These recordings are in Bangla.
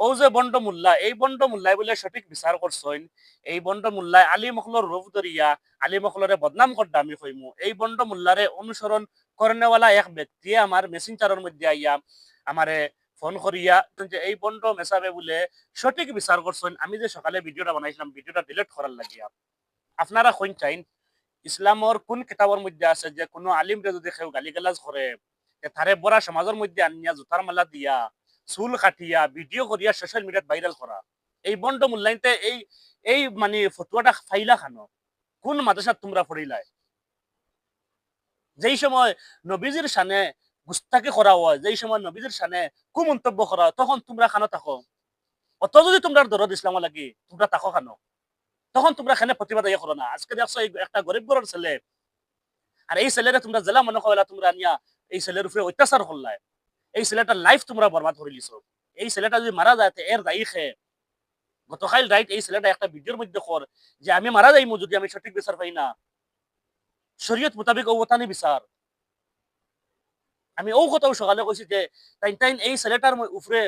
ও যে বন্ড মোল্লা, এই বন্ড মোল্লাই বলে সঠিক বিচার করছেন এই বন্ড মোল্লাই আলী মখলর রূপ ধরিয়া আলী মখলরে বদনাম করতে আমি কইমু এই বন্ড মোল্লারে অনুসরণ করেনেওয়ালা এক ব্যক্তিয়ে আমার মেসেঞ্জারের মধ্যে আইয়া আমারে ফোন করিয়া যে এই বন্ড মেসাবে বলে সঠিক বিচার করছেন আমি যে সকালে ভিডিওটা বানাইছিলাম ভিডিওটা ডিলিট করার লাগিয়া আপনারা কইন চাইন ইসলামর কোন কিতাবের মধ্যে আছে যে কোনো আলিমরে যদি কেউ গালিগালাজ করে তারে বড়া সমাজের মধ্যে আনিয়া জুতার মালা দিয়া চুল কাটিয়া ভিডিও করিয়া সোশ্যাল মিডিয়াত ভাইরাল করা এই বন্ড মূল্যায়নতে এই এই মানে ফতুয়াটা ফাইলা খানো। কোন মাদ্রাসাত তোমরা পড়িলাই যেই সময় নবীজির সানে গুস্তাকি করা হয়, যেই সময় নবীজির সানে কুমন্তব্য করা তখন তোমরা খানো থাকো অত যদি তোমরা দরদ ইসলাম লাগি তোমরা তাকো খানো তখন তোমরা খানে প্রতিবাদ ইয়ে করো না আজকে দেখছ একটা গরিব ঘরের ছেলে। আর এই ছেলেরে তোমরা জেলা মনে করা তোমরা নিয়া এই ছেলের উপরে অত্যাচার করলাই এই ছেলেটার লাইফ তোমরা বরবাদ করে লিছো। এই ছেলেটা যদি মারা যায় এর দায়ী খে গতকাল রাইট এই ছেলেটা একটা ভিডিওর মধ্যে কর যে, আমি মারা যাইমু যদি আমি সঠিক বিচার পাই না। শরীয়ত মোতাবেক ওতানি বিচার আমি ও কথাও সকালে কইছি যে তাই তাই এই ছেলেটার উপরে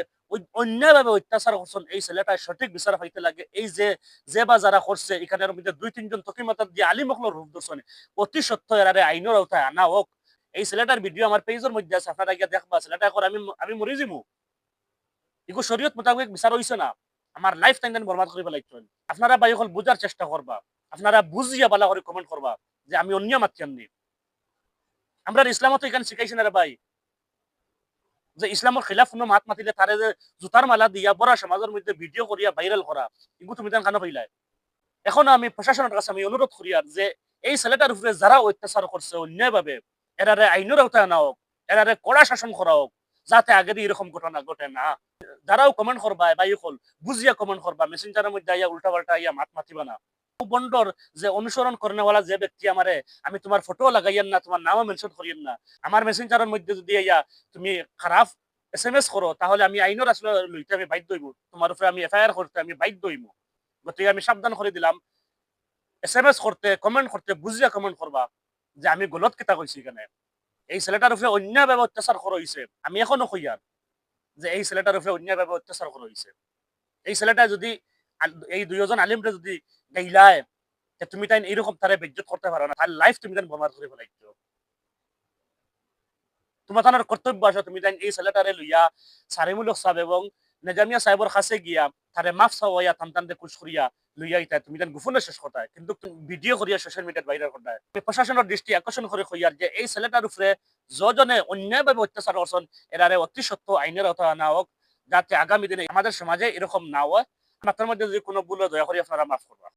অন্যায়ভাবে অত্যাচার করছেন এই ছেলেটার সঠিক বিচার পাইতে লাগে। এই যে যে বা যারা করছে এখানের মধ্যে দুই, তিনজন তকিমাতার দিয়ে আলী মখলর রূপ দর্শন অতি সত্য এরারে আইনের আওতায় আনা হোক এই ছেলেটার ভিডিও আমার পেজের মধ্যে আছে, আপনারা গিয়ে দেখবা, ছেলেটা এখন আমি আমি মরে যাব। এগুলো শরীয়ত মোতাবেক বিচার হইছে না। আমার লাইফ টাইম টাইম বরবাদ করে ফেলাইছেন আপনারা বাই হল বুঝার চেষ্টা করবা আপনারা বুঝিয়া বালা করে কমেন্ট করবা যে আমি অন্য মাতি আননি আমরা ইসলামত এখানে শিখাইছি না ভাই। যে ইসলামের খিলাফ কোনো মাত মাতিলে তারে যে জুতার মালা দিয়া বড় সমাজের মধ্যে ভিডিও করিয়া ভাইরাল করা এগুলো তুমি তান খানো পাইলাই এখন আমি প্রশাসনের কাছে আমি অনুরোধ করি আর যে এই ছেলেটার উপরে যারা অত্যাচার করছে অন্যায়ভাবে এরারে আইনের আওতায় আনা হোক, এরারে কড়া শাসন করা হোক, যাতে আগে দিয়ে এরকম ঘটনা ঘটে না। যারাও কমেন্ট করবা বা ইকল বুঝিয়া কমেন্ট করবা মেসেঞ্জারের মধ্যে আইয়া উল্টা পাল্টা আইয়া মাত মাতিবা না। বন্ডর যে অনুসরণ করেনেওয়ালা যে ব্যক্তি আমারে, আমি তোমার ফটো লাগাইয়েন না, তোমার নামও মেনশন করিয়েন না। আমার মেসেঞ্জারের মধ্যে যদি আইয়া তুমি খারাপ এস এম এস করো, তাহলে আমি আইনের আসলে লইতে আমি বাধ্য হইব। তোমার উপরে আমি এফআইআর করতে আমি বাধ্য হইব। গতিকে আমি সাবধান করে দিলাম। এস এম এস করতে কমেন্ট করতে, বুঝিয়া কমেন্ট করবা। যে আমি গলত কেতা কইছি এখানে এই ছেলেটার উপরে অন্যায়ভাবে অত্যাচার করা আমি এখনও কইয়ার যে এই ছেলেটার উপরে অন্যায়ভাবে অত্যাচার করা এই ছেলেটা যদি এই দুইজন আলিমটা যদি গাইলায় তুমি তাই এইরকম তারে বেজ্জত করতে পারো না। তার লাইফ তুমি তাই বরবাদ করে ফেলাইছো তোমার তার কর্তব্য আছে, তুমি তাই এই ছেলেটারে লইয়া সারিমূলক সাহেব এবং নেজামিয়া সাহেবর কাছে গিয়া তারে মাফ চাওয়া তান তান কুশ করিয়া লইয়া ইতা তুমি তাই গোপনে শেষ করতায় কিন্তু ভিডিও করিয়া সোশ্যাল মিডিয়াত ভাইরাল করতায় প্রশাসনের দৃষ্টি আকর্ষণ করে কইয়ার যে এই ছেলেটার উপরে যজনে অন্যায়ভাবে অত্যাচার করছেন এরারে অতি সত্য আইনের আওতা না হোক যাতে আগামী দিনে আমাদের সমাজে এরকম না হয়। আপনার মধ্যে যদি কোনো ভুল দয়া করে আপনারা মাফ করবা